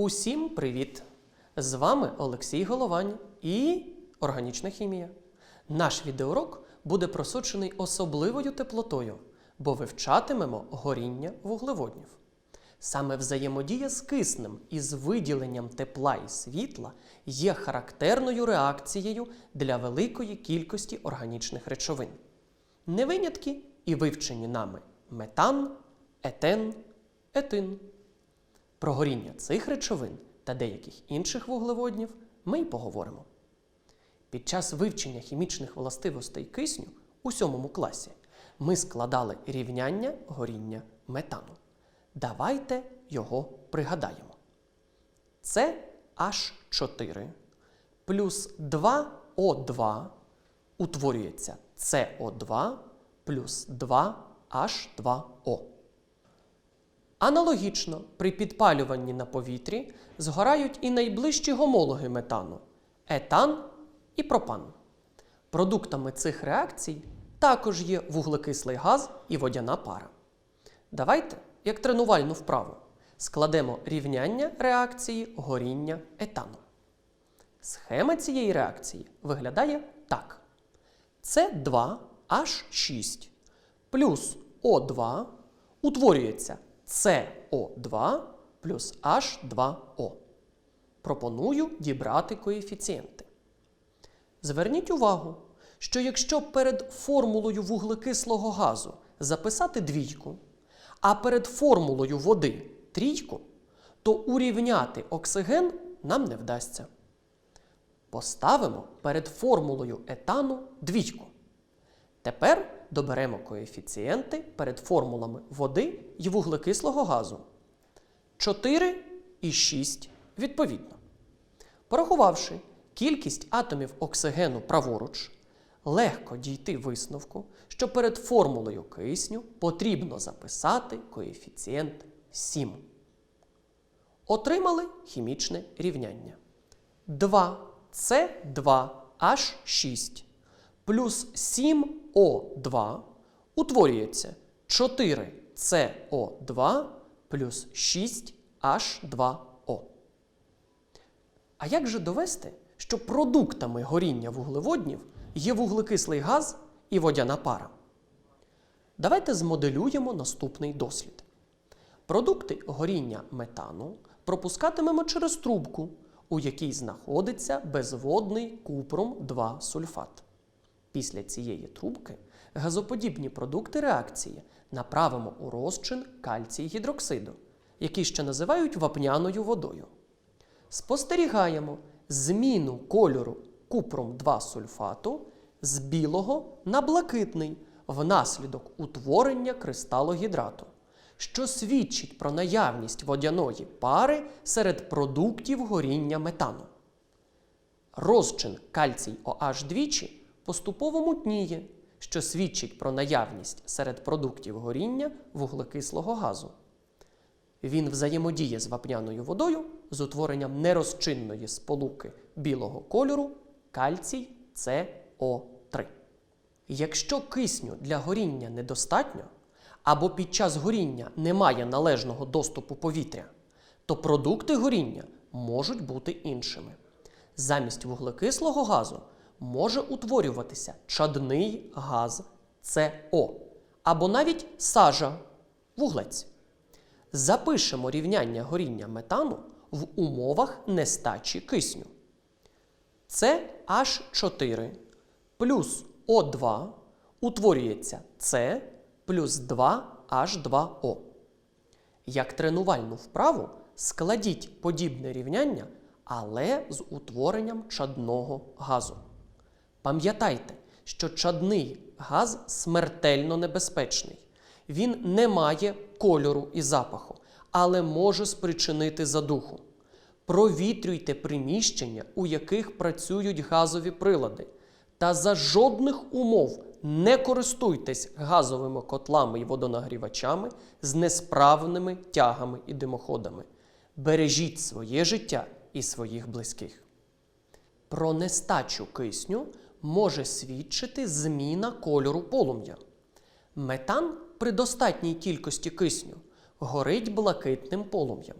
Усім привіт! З вами Олексій Головань і органічна хімія. Наш відеоурок буде просочений особливою теплотою, бо вивчатимемо горіння вуглеводнів. Саме взаємодія з киснем і з виділенням тепла і світла є характерною реакцією для великої кількості органічних речовин. Не винятки і вивчені нами метан, етен, етин. Про горіння цих речовин та деяких інших вуглеводнів ми й поговоримо. Під час вивчення хімічних властивостей кисню у сьомому класі ми складали рівняння горіння метану. Давайте його пригадаємо. Це H4 плюс 2O2 утворюється CO2 плюс 2H2O. Аналогічно, при підпалюванні на повітрі згорають і найближчі гомологи метану етан і пропан. Продуктами цих реакцій також є вуглекислий газ і водяна пара. Давайте, як тренувальну вправу, складемо рівняння реакції горіння етану. Схема цієї реакції виглядає так: С2H6 плюс О2 утворюється СО2 плюс H2O. Пропоную дібрати коефіцієнти. Зверніть увагу, що якщо перед формулою вуглекислого газу записати двійку, а перед формулою води трійку, то урівняти оксиген нам не вдасться. Поставимо перед формулою етану двійку. Тепер доберемо коефіцієнти перед формулами води і вуглекислого газу. 4 і 6 відповідно. Порахувавши кількість атомів оксигену праворуч, легко дійти висновку, що перед формулою кисню потрібно записати коефіцієнт 7. Отримали хімічне рівняння. 2С2H6 плюс 7О2 утворюється 4СО2 плюс 6H2O. А як же довести, що продуктами горіння вуглеводнів є вуглекислий газ і водяна пара? Давайте змоделюємо наступний дослід. Продукти горіння метану пропускатимемо через трубку, у якій знаходиться безводний купром 2 сульфат. Після цієї трубки газоподібні продукти реакції направимо у розчин кальцій гідроксиду, який ще називають вапняною водою. Спостерігаємо зміну кольору купром 2 сульфату з білого на блакитний внаслідок утворення кристалогідрату, що свідчить про наявність водяної пари серед продуктів горіння метану. Розчин кальцій OH двічі поступово мутніє, що свідчить про наявність серед продуктів горіння вуглекислого газу. Він взаємодіє з вапняною водою з утворенням нерозчинної сполуки білого кольору кальцій СО3. Якщо кисню для горіння недостатньо, або під час горіння немає належного доступу повітря, то продукти горіння можуть бути іншими. Замість вуглекислого газу може утворюватися чадний газ СО або навіть сажа вуглець. Запишемо рівняння горіння метану в умовах нестачі кисню. Це H4 плюс О2 утворюється С плюс 2H2O. Як тренувальну вправу складіть подібне рівняння, але з утворенням чадного газу. Пам'ятайте, що чадний газ смертельно небезпечний. Він не має кольору і запаху, але може спричинити задуху. Провітрюйте приміщення, у яких працюють газові прилади, та за жодних умов не користуйтесь газовими котлами і водонагрівачами з несправними тягами і димоходами. Бережіть своє життя і своїх близьких. Про нестачу кисню може свідчити зміна кольору полум'я. Метан при достатній кількості кисню горить блакитним полум'ям.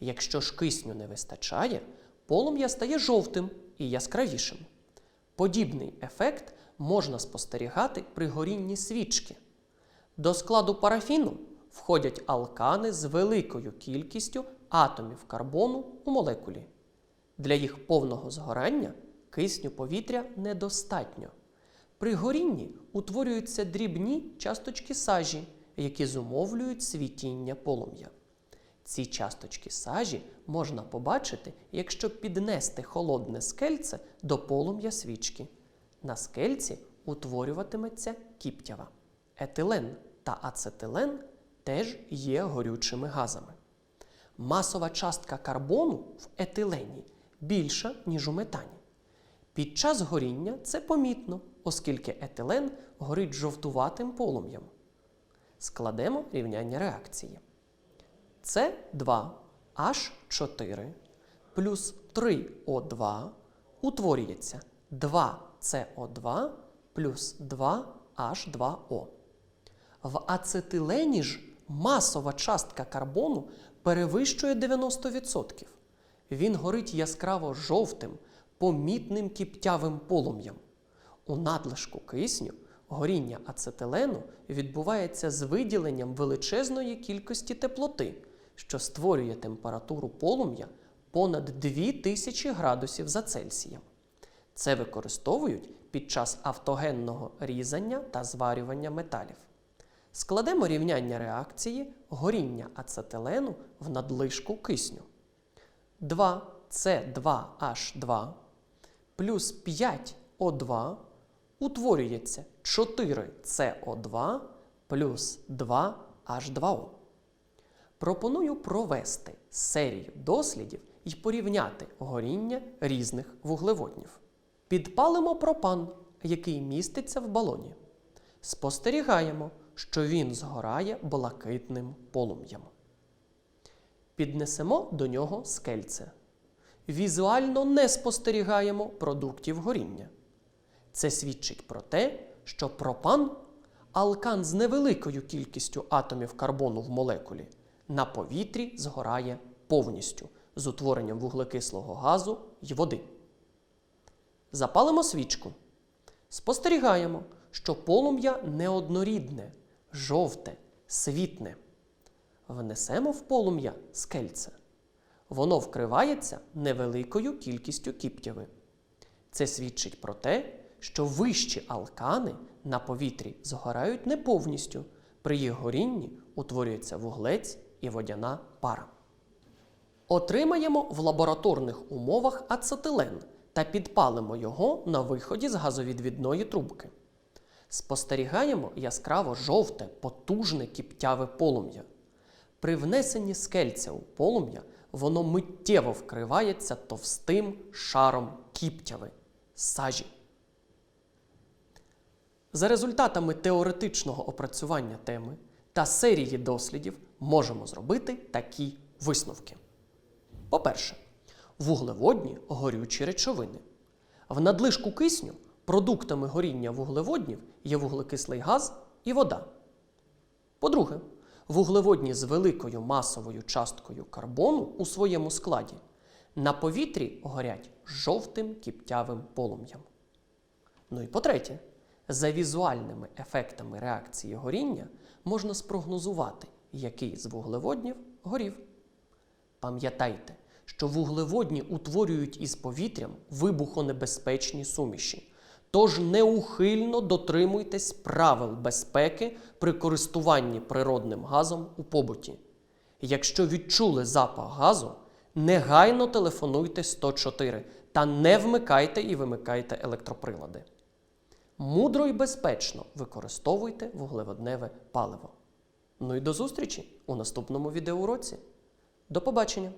Якщо ж кисню не вистачає, полум'я стає жовтим і яскравішим. Подібний ефект можна спостерігати при горінні свічки. До складу парафіну входять алкани з великою кількістю атомів карбону у молекулі. Для їх повного згорання кисню повітря недостатньо. При горінні утворюються дрібні часточки сажі, які зумовлюють світіння полум'я. Ці часточки сажі можна побачити, якщо піднести холодне скельце до полум'я свічки. На скельці утворюватиметься кіптява. Етилен та ацетилен теж є горючими газами. Масова частка карбону в етилені більша, ніж у метані. Під час горіння це помітно, оскільки етилен горить жовтуватим полум'ям. Складемо рівняння реакції. С2H4 плюс 3O2 утворюється 2CO2 плюс 2H2O. В ацетилені ж масова частка карбону перевищує 90%. Він горить яскраво жовтим, помітним кіптявим полум'ям. У надлишку кисню горіння ацетилену відбувається з виділенням величезної кількості теплоти, що створює температуру полум'я понад 2000 градусів за Цельсієм. Це використовують під час автогенного різання та зварювання металів. Складемо рівняння реакції горіння ацетилену в надлишку кисню. 2С2H2 плюс 5O2 утворюється 4CO2 плюс 2H2O. Пропоную провести серію дослідів і порівняти горіння різних вуглеводнів. Підпалимо пропан, який міститься в балоні. Спостерігаємо, що він згорає блакитним полум'ям. Піднесемо до нього скельце. Візуально не спостерігаємо продуктів горіння. Це свідчить про те, що пропан алкан з невеликою кількістю атомів карбону в молекулі на повітрі згорає повністю з утворенням вуглекислого газу й води. Запалимо свічку. Спостерігаємо, що полум'я неоднорідне, жовте, світне. Внесемо в полум'я скельце. Воно вкривається невеликою кількістю кіптяви. Це свідчить про те, що вищі алкани на повітрі згорають не повністю. При їх горінні утворюється вуглець і водяна пара. Отримаємо в лабораторних умовах ацетилен та підпалимо його на виході з газовідвідної трубки. Спостерігаємо яскраво жовте, потужне кіптяве полум'я. При внесенні скельця у полум'я воно миттєво вкривається товстим шаром кіптяви сажі. За результатами теоретичного опрацювання теми та серії дослідів можемо зробити такі висновки. По-перше, вуглеводні горючі речовини. В надлишку кисню продуктами горіння вуглеводнів є вуглекислий газ і вода. По-друге, вуглеводні з великою масовою часткою карбону у своєму складі на повітрі горять жовтим кіптявим полум'ям. Ну і по-третє, за візуальними ефектами реакції горіння можна спрогнозувати, який з вуглеводнів горів. Пам'ятайте, що вуглеводні утворюють із повітрям вибухонебезпечні суміші. Тож неухильно дотримуйтесь правил безпеки при користуванні природним газом у побуті. Якщо відчули запах газу, негайно телефонуйте 104 та не вмикайте і вимикайте електроприлади. Мудро і безпечно використовуйте вуглеводневе паливо. Ну і до зустрічі у наступному відеоуроці. До побачення!